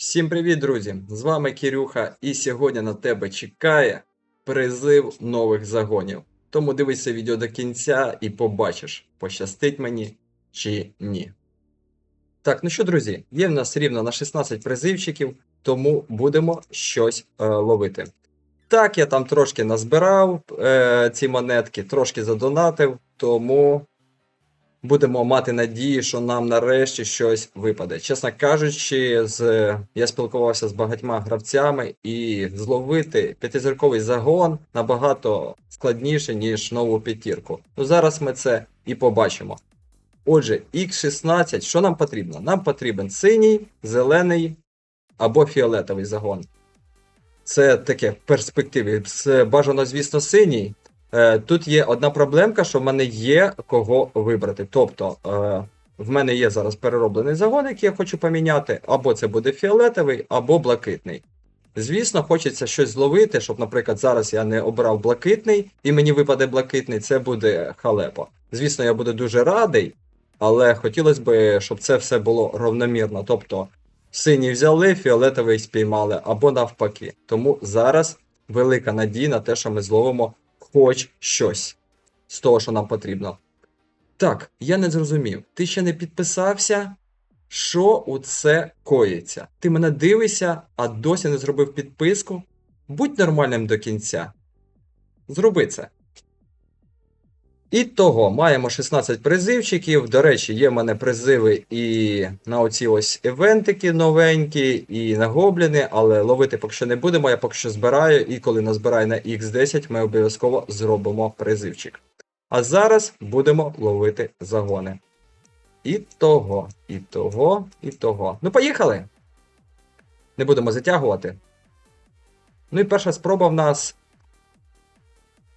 Всім привіт, друзі! З вами Кирюха, і сьогодні на тебе чекає призив нових загонів. Тому дивись це відео до кінця і побачиш, пощастить мені чи ні. Так, ну що, друзі, є в нас рівно на 16 призивчиків, тому будемо щось е, ловити. Так, я там трошки назбирав е, ці монетки, трошки задонатив, тому будемо мати надії, що нам нарешті щось випаде. Чесно кажучи, з... я спілкувався з багатьма гравцями, і зловити п'ятизірковий загон набагато складніше, ніж нову п'ятірку. Ну зараз ми це і побачимо. Отже, X16, що нам потрібно? Нам потрібен синій, зелений або фіолетовий загон. Це таке в перспективі. Бажано, звісно, синій. Е, Тут є одна проблемка, що в мене є кого вибрати. Тобто, е, в мене є зараз перероблений загон, який я хочу поміняти, або це буде фіолетовий, або блакитний. Звісно, хочеться щось зловити, щоб, наприклад, зараз я не обрав блакитний, і мені випаде блакитний, це буде халепа. Звісно, я буду дуже радий, але хотілося б, щоб це все було равномірно. Тобто, синій взяли, фіолетовий спіймали, або навпаки. Тому зараз велика надія на те, що ми зловимо хоч щось з того, що нам потрібно. Так, я не зрозумів. Ти ще не підписався? Що у це коїться? Ти мене дивишся, а досі не зробив підписку? Будь нормальним до кінця. Зроби це. І того, маємо 16 призивчиків. До речі, є в мене призиви і на оці ось івентики новенькі, і на гобліни, але ловити поки що не будемо. Я поки що збираю, і коли назбираю на X10, ми обов'язково зробимо призивчик. А зараз будемо ловити загони. І того, і того, і того. Ну, поїхали! Не будемо затягувати. Ну і перша спроба в нас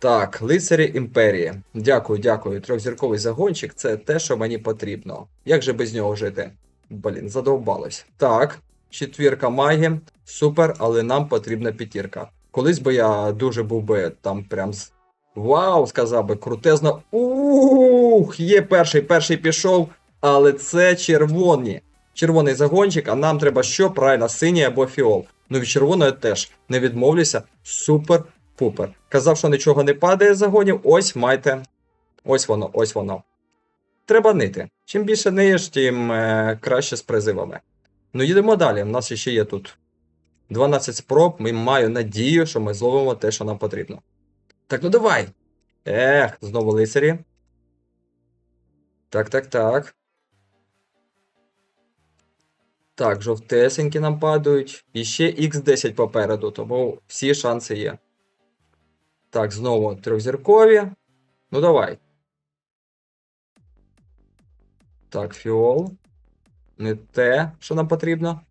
так, лицарі імперії. Дякую, дякую. Трьохзірковий загончик це те, що мені потрібно. Як же без нього жити? Блін, задовбалось. Так, четвірка маги. Супер, але нам потрібна п'ятірка. Колись би я дуже був би там прям з. Вау, сказав би, крутезно. Ух, є перший, перший пішов, але це червоні. Червоний загончик, а нам треба що? Правильно, синій або фіол. Ну від червоної теж не відмовлюся. Супер Пупер. Казав, що нічого не падає з загонів. Ось майте. Ось воно, ось воно. Треба нити. Чим більше ниєш, тим е, краще з призивами. Ну, їдемо далі. У нас ще є тут 12 спроб. Ми маю надію, що ми зловимо те, що нам потрібно. Так, ну давай. Ех, знову лицарі. Так, так, так. Так, жовтесенькі нам падають. І ще Х10 попереду, тому всі шанси є. Так, знову трьохзіркові. Ну давай. Так, фіол. Не те, що нам потрібно.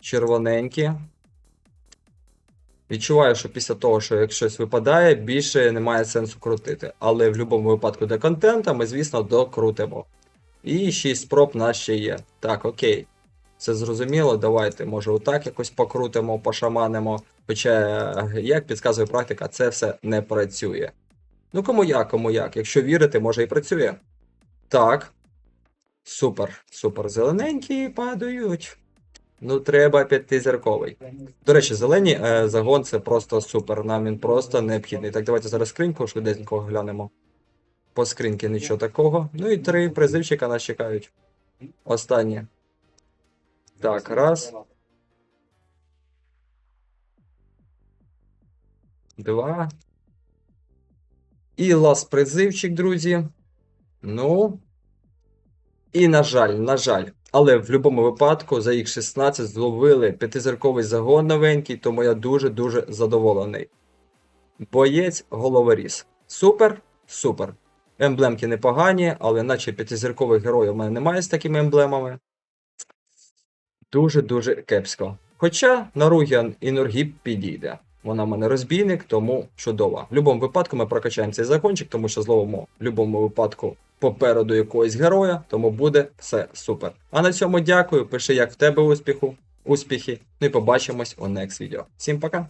Червоненькі. Відчуваю, що після того, що як щось випадає, більше немає сенсу крутити. Але в будь-якому випадку для контента ми, звісно, докрутимо. І 6 спроб нас ще є. Так, окей. Це зрозуміло. Давайте, може, отак якось покрутимо, пошаманимо. Хоча, як підказує практика, це все не працює. Ну, кому як, кому як. Якщо вірити, може і працює. Так. Супер, супер. Зелененькі падають. Ну, треба п'ятизірковий. До речі, зелені е, загон це просто супер. Нам він просто необхідний. Так, давайте зараз скриньку швиденько глянемо. По скриньки нічого такого. Ну і три призивчика нас чекають. Останні. Так, раз. Два. І лас призивчик, друзі. Ну. І, на жаль, на жаль. Але в будь-якому випадку за їх 16 зловили п'ятизірковий загон новенький, тому я дуже-дуже задоволений. Боєць головоріз. Супер, супер. Емблемки непогані, але наче п'ятизіркових героїв у мене немає з такими емблемами. Дуже-дуже кепсько. Хоча Наругіан і Норгіп підійде. Вона в мене розбійник, тому чудова. В будь-якому випадку ми прокачаємо цей закончик, тому що зловимо в будь-якому випадку попереду якогось героя, тому буде все супер. А на цьому дякую. Пиши, як в тебе успіху, успіхи. Ну і побачимось у next відео. Всім пока!